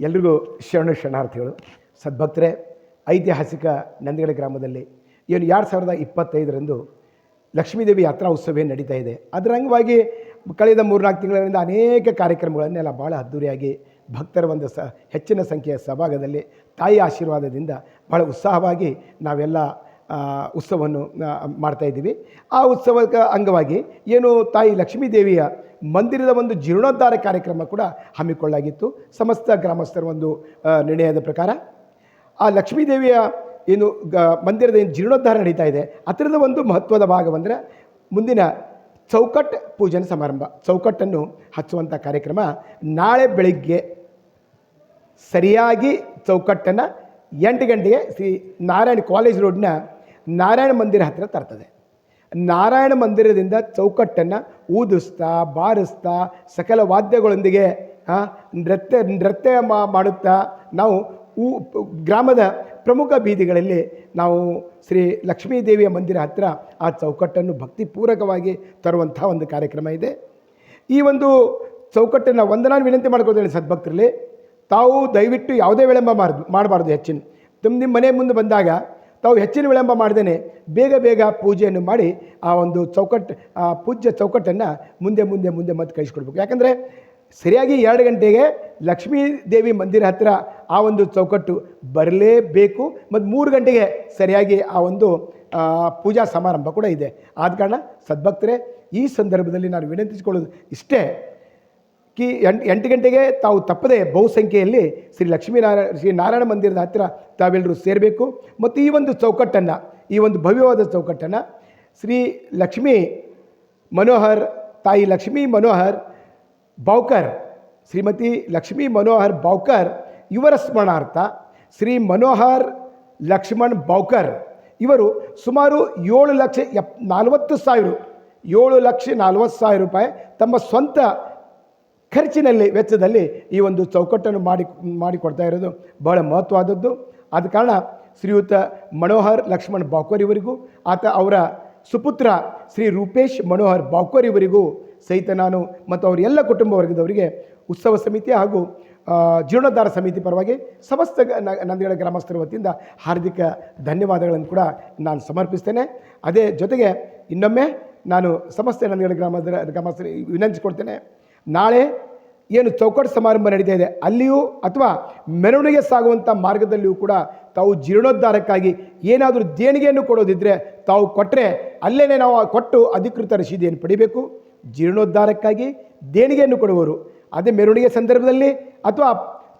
ಎಲ್ರಿಗೂ ಶರಣ ಶರಣಾರ್ಥಿಗಳು. ಸದ್ಭಕ್ತರೇ, ಐತಿಹಾಸಿಕ ನಂದಿಗಡೆ ಗ್ರಾಮದಲ್ಲಿ ಏನು ಎರಡು ಸಾವಿರದ ಇಪ್ಪತ್ತೈದರಂದು ಲಕ್ಷ್ಮೀದೇವಿ ಯಾತ್ರಾ ಉತ್ಸವ ಏನು ನಡೀತಾ ಇದೆ, ಅದರ ಅಂಗವಾಗಿ ಕಳೆದ ಮೂರ್ನಾಲ್ಕು ತಿಂಗಳಿಂದ ಅನೇಕ ಕಾರ್ಯಕ್ರಮಗಳನ್ನೆಲ್ಲ ಭಾಳ ಅದ್ಧೂರಿಯಾಗಿ ಭಕ್ತರ ಒಂದು ಸ, ಹೆಚ್ಚಿನ ಸಂಖ್ಯೆಯ ಸಭಾಗದಲ್ಲಿ ತಾಯಿ ಆಶೀರ್ವಾದದಿಂದ ಭಾಳ ಉತ್ಸಾಹವಾಗಿ ನಾವೆಲ್ಲ ಉತ್ಸವವನ್ನು ಆ, ಮಾಡ್ತಾ ಇದ್ದೀವಿ. ಆ ಉತ್ಸವದ ಅಂಗವಾಗಿ ಏನು ತಾಯಿ ಲಕ್ಷ್ಮೀದೇವಿಯ ಮಂದಿರದ ಒಂದು ಜೀರ್ಣೋದ್ಧಾರ ಕಾರ್ಯಕ್ರಮ ಕೂಡ ಹಮ್ಮಿಕೊಳ್ಳಲಾಗಿತ್ತು. ಸಮಸ್ತ ಗ್ರಾಮಸ್ಥರ ಒಂದು ನಿರ್ಣಯದ ಪ್ರಕಾರ. ಆ ಲಕ್ಷ್ಮೀದೇವಿಯ ಏನು ಗ ಮಂದಿರದ ಏನು ಜೀರ್ಣೋದ್ಧಾರ ನಡೀತಾ ಇದೆ ಅದರದ ಒಂದು ಮಹತ್ವದ ಭಾಗವೆಂದರೆ ಮುಂದಿನ ಚೌಕಟ್ ಪೂಜನ ಸಮಾರಂಭ. ಚೌಕಟ್ಟನ್ನು ಹಚ್ಚುವಂಥ ಕಾರ್ಯಕ್ರಮ ನಾಳೆ ಬೆಳಿಗ್ಗೆ ಸರಿಯಾಗಿ ಚೌಕಟ್ಟನ್ನು ಎಂಟು ಗಂಟೆಗೆ ಶ್ರೀ ನಾರಾಯಣ ಕಾಲೇಜ್ ರೋಡ್ನ ನಾರಾಯಣ ಮಂದಿರ ಹತ್ತಿರ ತರ್ತದೆ. ನಾರಾಯಣ ಮಂದಿರದಿಂದ ಚೌಕಟ್ಟನ್ನು ಊದಿಸ್ತಾ, ಬಾರಿಸ್ತಾ, ಸಕಲ ವಾದ್ಯಗಳೊಂದಿಗೆ ನೃತ್ಯ ನೃತ್ಯ ಮಾಡುತ್ತಾ ನಾವು ಊ, ಗ್ರಾಮದ ಪ್ರಮುಖ ಬೀದಿಗಳಲ್ಲಿ ನಾವು ಶ್ರೀ ಲಕ್ಷ್ಮೀದೇವಿಯ ಮಂದಿರ ಹತ್ತಿರ ಆ ಚೌಕಟ್ಟನ್ನು ಭಕ್ತಿಪೂರ್ವಕವಾಗಿ ತರುವಂಥ ಒಂದು ಕಾರ್ಯಕ್ರಮ ಇದೆ. ಈ ಒಂದು ಚೌಕಟ್ಟನ್ನು ವಂದನಾ ವಿನಂತಿ ಮಾಡ್ಕೊಳ್ತೇನೆ ಸದ್ಭಕ್ತರಲ್ಲಿ, ತಾವು ದಯವಿಟ್ಟು ಯಾವುದೇ ವಿಳಂಬ ಮಾಡ್, ಮಾಡಬಾರ್ದು ಹೆಚ್ಚಿನ. ತುಂಬ ನಿಮ್ಮ ಮನೆ ಮುಂದೆ ಬಂದಾಗ ತಾವು ಹೆಚ್ಚಿನ ವಿಳಂಬ ಮಾಡ್ದೇನೆ ಬೇಗ ಬೇಗ ಪೂಜೆಯನ್ನು ಮಾಡಿ ಆ ಒಂದು ಚೌಕಟ್ಟು ಆ ಪೂಜ್ಯ ಚೌಕಟ್ಟನ್ನು ಮುಂದೆ ಮುಂದೆ ಮುಂದೆ ಮತ್ತೆ ಕಳಿಸ್ಕೊಡ್ಬೇಕು. ಯಾಕಂದರೆ ಸರಿಯಾಗಿ ಎರಡು ಗಂಟೆಗೆ ಲಕ್ಷ್ಮೀ ದೇವಿ ಮಂದಿರ ಹತ್ತಿರ ಆ ಒಂದು ಚೌಕಟ್ಟು ಬರಲೇಬೇಕು, ಮತ್ತು ಮೂರು ಗಂಟೆಗೆ ಸರಿಯಾಗಿ ಆ ಒಂದು ಪೂಜಾ ಸಮಾರಂಭ ಕೂಡ ಇದೆ. ಆದ ಕಾರಣ ಸದ್ಭಕ್ತರೇ, ಈ ಸಂದರ್ಭದಲ್ಲಿ ನಾನು ವಿನಂತಿಸಿಕೊಳ್ಳೋದು ಇಷ್ಟೇ. ಕಿ ಎಂಟು ಎಂಟು ಗಂಟೆಗೆ ತಾವು ತಪ್ಪದೆ ಬಹುಸಂಖ್ಯೆಯಲ್ಲಿ ಶ್ರೀ ಲಕ್ಷ್ಮೀನಾರಾಯಣ, ಶ್ರೀ ನಾರಾಯಣ ಮಂದಿರದ ಹತ್ತಿರ ತಾವೆಲ್ಲರೂ ಸೇರಬೇಕು. ಮತ್ತು ಈ ಒಂದು ಚೌಕಟ್ಟನ್ನು, ಈ ಒಂದು ಭವ್ಯವಾದ ಚೌಕಟ್ಟನ್ನು ಶ್ರೀ ಲಕ್ಷ್ಮೀ ಮನೋಹರ್, ತಾಯಿ ಲಕ್ಷ್ಮೀ ಮನೋಹರ್ ಬಾವ್ಕರ್, ಶ್ರೀಮತಿ ಲಕ್ಷ್ಮೀ ಮನೋಹರ್ ಬಾವ್ಕರ್ ಇವರ ಸ್ಮರಣಾರ್ಥ ಶ್ರೀ ಮನೋಹರ್ ಲಕ್ಷ್ಮಣ್ ಬಾವ್ಕರ್ ಇವರು ಸುಮಾರು ಏಳು ಲಕ್ಷ ಎಪ್, ನಲವತ್ತು ಸಾವಿರ, ಏಳು ಲಕ್ಷ ನಲ್ವತ್ತು ಸಾವಿರ ರೂಪಾಯಿ ತಮ್ಮ ಸ್ವಂತ ಖರ್ಚಿನಲ್ಲಿ ವೆಚ್ಚದಲ್ಲಿ ಈ ಒಂದು ಚೌಕಟ್ಟನ್ನು ಮಾಡಿ, ಮಾಡಿಕೊಡ್ತಾ ಇರೋದು ಬಹಳ ಮಹತ್ವವಾದದ್ದು. ಆದ ಕಾರಣ ಶ್ರೀಯುತ ಮನೋಹರ್ ಲಕ್ಷ್ಮಣ್ ಬಾವ್ಕರ್ ಇವರಿಗೂ, ಆತ ಅವರ ಸುಪುತ್ರ ಶ್ರೀ ರೂಪೇಶ್ ಮನೋಹರ್ ಬಾವ್ಕರ್ ಇವರಿಗೂ ಸಹಿತ ನಾನು ಮತ್ತು ಅವರ ಎಲ್ಲ ಕುಟುಂಬ ವರ್ಗದವರಿಗೆ ಉತ್ಸವ ಸಮಿತಿ ಹಾಗೂ ಜೀರ್ಣೋದ್ಧಾರ ಸಮಿತಿ ಪರವಾಗಿ ಸಮಸ್ತ ನಂದಿಗಳ ಗ್ರಾಮಸ್ಥರ ವತಿಯಿಂದ ಹಾರ್ದಿಕ ಧನ್ಯವಾದಗಳನ್ನು ಕೂಡ ನಾನು ಸಮರ್ಪಿಸ್ತೇನೆ. ಅದೇ ಜೊತೆಗೆ ಇನ್ನೊಮ್ಮೆ ನಾನು ಸಮಸ್ತ ನಂದಿಗಳ ಗ್ರಾಮದ, ಗ್ರಾಮಸ್ಥರಿಗೆ ವಿನಂತಿಸಿಕೊಡ್ತೇನೆ ನಾಳೆ ಏನು ಚೌಕಟ್ಟು ಸಮಾರಂಭ ನಡೀತಾ ಇದೆ, ಅಲ್ಲಿಯೂ ಅಥವಾ ಮೆರವಣಿಗೆ ಸಾಗುವಂಥ ಮಾರ್ಗದಲ್ಲಿಯೂ ಕೂಡ ತಾವು ಜೀರ್ಣೋದ್ಧಾರಕ್ಕಾಗಿ ಏನಾದರೂ ದೇಣಿಗೆಯನ್ನು ಕೊಡೋದಿದ್ದರೆ ತಾವು ಕೊಟ್ಟರೆ ಅಲ್ಲೇ ನಾವು ಕೊಟ್ಟು ಅಧಿಕೃತ ರಸೀದಿಯನ್ನು ಪಡಿಬೇಕು. ಜೀರ್ಣೋದ್ಧಾರಕ್ಕಾಗಿ ದೇಣಿಗೆಯನ್ನು ಕೊಡುವರು. ಅದೇ ಮೆರವಣಿಗೆ ಸಂದರ್ಭದಲ್ಲಿ ಅಥವಾ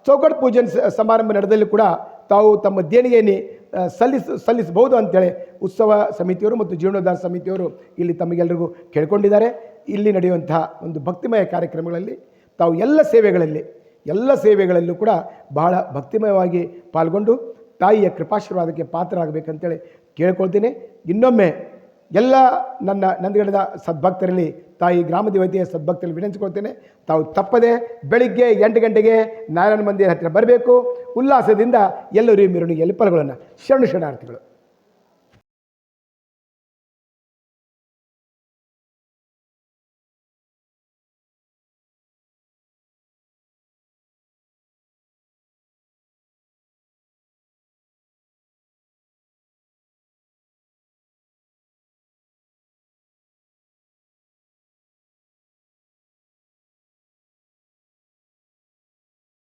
ಚೌಕಟ್ ಪೂಜೆ ಸಮಾರಂಭ ನಡೆದಲ್ಲಿ ಕೂಡ ತಾವು ತಮ್ಮ ದೇಣಿಗೆಯನ್ನು ಸಲ್ಲಿಸ, ಸಲ್ಲಿಸಬಹುದು ಅಂತೇಳಿ ಉತ್ಸವ ಸಮಿತಿಯವರು ಮತ್ತು ಜೀರ್ಣೋದ್ಧಾರ ಸಮಿತಿಯವರು ಇಲ್ಲಿ ತಮಗೆಲ್ಲರಿಗೂ ಕೇಳ್ಕೊಂಡಿದ್ದಾರೆ. ಇಲ್ಲಿ ನಡೆಯುವಂತಹ ಒಂದು ಭಕ್ತಿಮಯ ಕಾರ್ಯಕ್ರಮಗಳಲ್ಲಿ ತಾವು ಎಲ್ಲ ಸೇವೆಗಳಲ್ಲಿ, ಎಲ್ಲ ಸೇವೆಗಳಲ್ಲೂ ಕೂಡ ಬಹಳ ಭಕ್ತಿಮಯವಾಗಿ ಪಾಲ್ಗೊಂಡು ತಾಯಿಯ ಕೃಪಾಶೀರ್ವಾದಕ್ಕೆ ಪಾತ್ರರಾಗಬೇಕಂತೇಳಿ ಕೇಳ್ಕೊಳ್ತೀನಿ. ಇನ್ನೊಮ್ಮೆ ಎಲ್ಲ ನನ್ನ ನಂದಿಗಡದ ಸದ್ಭಕ್ತರಲ್ಲಿ, ತಾಯಿ ಗ್ರಾಮ ದೇವತೆಯ ಸದ್ಭಕ್ತರಲ್ಲಿ ವಿನಂತಿಸ್ಕೊಳ್ತೇನೆ ತಾವು ತಪ್ಪದೆ ಬೆಳಿಗ್ಗೆ ಎಂಟು ಗಂಟೆಗೆ ನಾರಾಯಣ ಮಂದಿರ ಹತ್ತಿರ ಬರಬೇಕು. ಉಲ್ಲಾಸದಿಂದ ಎಲ್ಲರೂ ಮೆರವಣಿಗೆಯಲ್ಲಿ ಪಾಲ್ಗೊಳ್ಳೋಣ. ಶರಣು ಶರಣಾರ್ಥಿಗಳು.